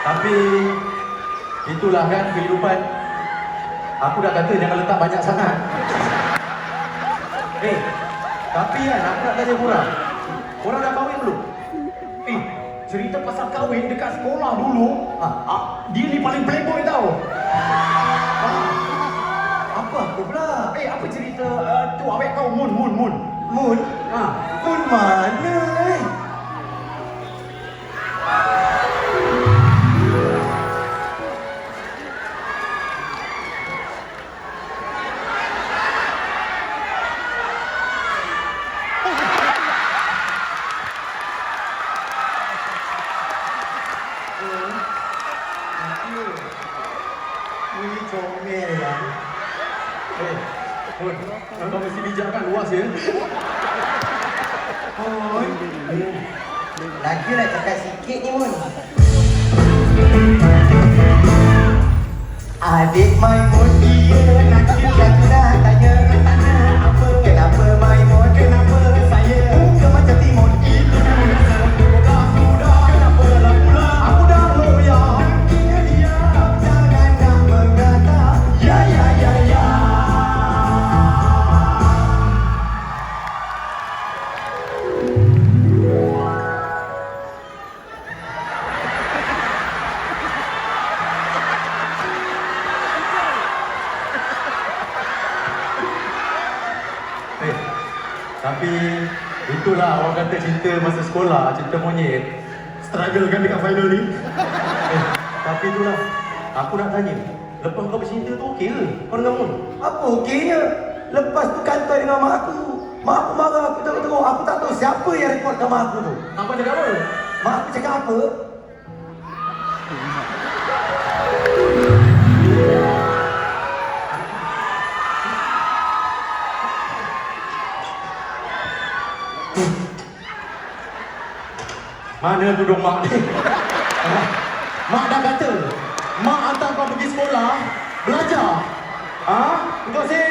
Tapi itulah kan kehidupan. Aku dah kata jangan letak banyak sangat. Eh, tapi kan aku nak tanya korang. Korang dah kahwin belum? Eh, cerita pasal kahwin dekat sekolah dulu. Ha, ah, dia ni paling playboy tau. Ha, apa aku pula? Eh, apa cerita uh, tu awet kau Mun, Mun, Mun. Mun? Ha, Mun mana Kau mesti bijak kan luas ya? Lagi lah cakap sikit ni Mun. Adik Maimun dia nanti aku dah tanya tapi itulah orang kata cinta masa sekolah, cinta monyet. Struggle kan dekat final ni. Eh, tapi itulah, aku nak tanya. Lepas kau bercinta tu okey ke? Kau dengan Mun? Apa okeynya? Lepas tu kantor dengan mak aku. Mak aku marah aku teruk-teruk. Aku tak tahu siapa yang report ke mak aku tu. Apa cakap apa? Mak aku cakap apa? Mana duduk mak ni? Ah, mak dah kata, mak hantar kau pergi sekolah, belajar. Ah, ha? Kau bercinta.